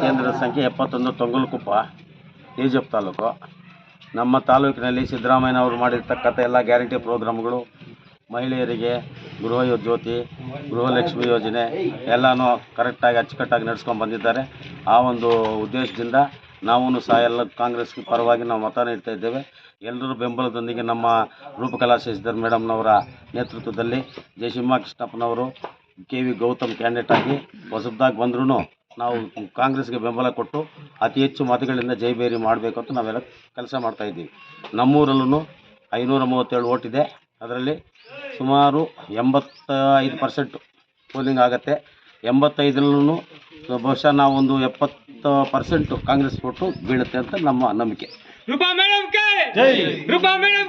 ಕೇಂದ್ರದ ಸಂಖ್ಯೆ ಎಪ್ಪತ್ತೊಂದು, ತೊಂಗಲುಕುಪ್ಪ ಈಜಪ್ ತಾಲೂಕು. ನಮ್ಮ ತಾಲೂಕಿನಲ್ಲಿ ಸಿದ್ದರಾಮಯ್ಯನವರು ಮಾಡಿರ್ತಕ್ಕಂಥ ಎಲ್ಲ ಗ್ಯಾರಂಟಿ ಪ್ರೋಗ್ರಾಮ್ಗಳು, ಮಹಿಳೆಯರಿಗೆ ಗೃಹ ಜ್ಯೋತಿ, ಗೃಹಲಕ್ಷ್ಮಿ ಯೋಜನೆ, ಎಲ್ಲನೂ ಕರೆಕ್ಟಾಗಿ ಅಚ್ಚುಕಟ್ಟಾಗಿ ನಡೆಸ್ಕೊಂಡು ಬಂದಿದ್ದಾರೆ. ಆ ಒಂದು ಉದ್ದೇಶದಿಂದ ನಾವು ಸಹ ಎಲ್ಲ ಕಾಂಗ್ರೆಸ್ ಪರವಾಗಿ ನಾವು ಮತ ನೀಡ್ತಾ ಇದ್ದೇವೆ. ಎಲ್ಲರೂ ಬೆಂಬಲದೊಂದಿಗೆ ನಮ್ಮ ರೂಪಕಲಾ ಶಶಿಧರ್ ಮೇಡಮ್ನವರ ನೇತೃತ್ವದಲ್ಲಿ ಜಯಸಿಂಹ ಕೃಷ್ಣಪ್ಪನವರು, ಕೆ ವಿ ಗೌತಮ್ ಕ್ಯಾಂಡಿಡೇಟ್ ಆಗಿ ಹೊಸದಾಗಿ ಬಂದ್ರೂ ನಾವು ಕಾಂಗ್ರೆಸ್ಗೆ ಬೆಂಬಲ ಕೊಟ್ಟು ಅತಿ ಹೆಚ್ಚು ಮತಗಳಿಂದ ಜೈಬೇರಿ ಮಾಡಬೇಕು ಅಂತ ನಾವೆಲ್ಲ ಕೆಲಸ ಮಾಡ್ತಾ ಇದ್ದೀವಿ. ನಮ್ಮೂರಲ್ಲೂ ಐನೂರ ಮೂವತ್ತೇಳು ಓಟ್ ಇದೆ. ಅದರಲ್ಲಿ ಸುಮಾರು ಎಂಬತ್ತ ಐದು ಪರ್ಸೆಂಟ್ ಪೋಲಿಂಗ್ ಆಗುತ್ತೆ. ಎಂಬತ್ತೈದರಲ್ಲೂ ಬಹುಶಃ ನಾವೊಂದು ಎಪ್ಪತ್ತು ಪರ್ಸೆಂಟು ಕಾಂಗ್ರೆಸ್ ಓಟು ಬೀಳುತ್ತೆ ಅಂತ ನಮ್ಮ ನಂಬಿಕೆ. Roopa madam Roopa madam.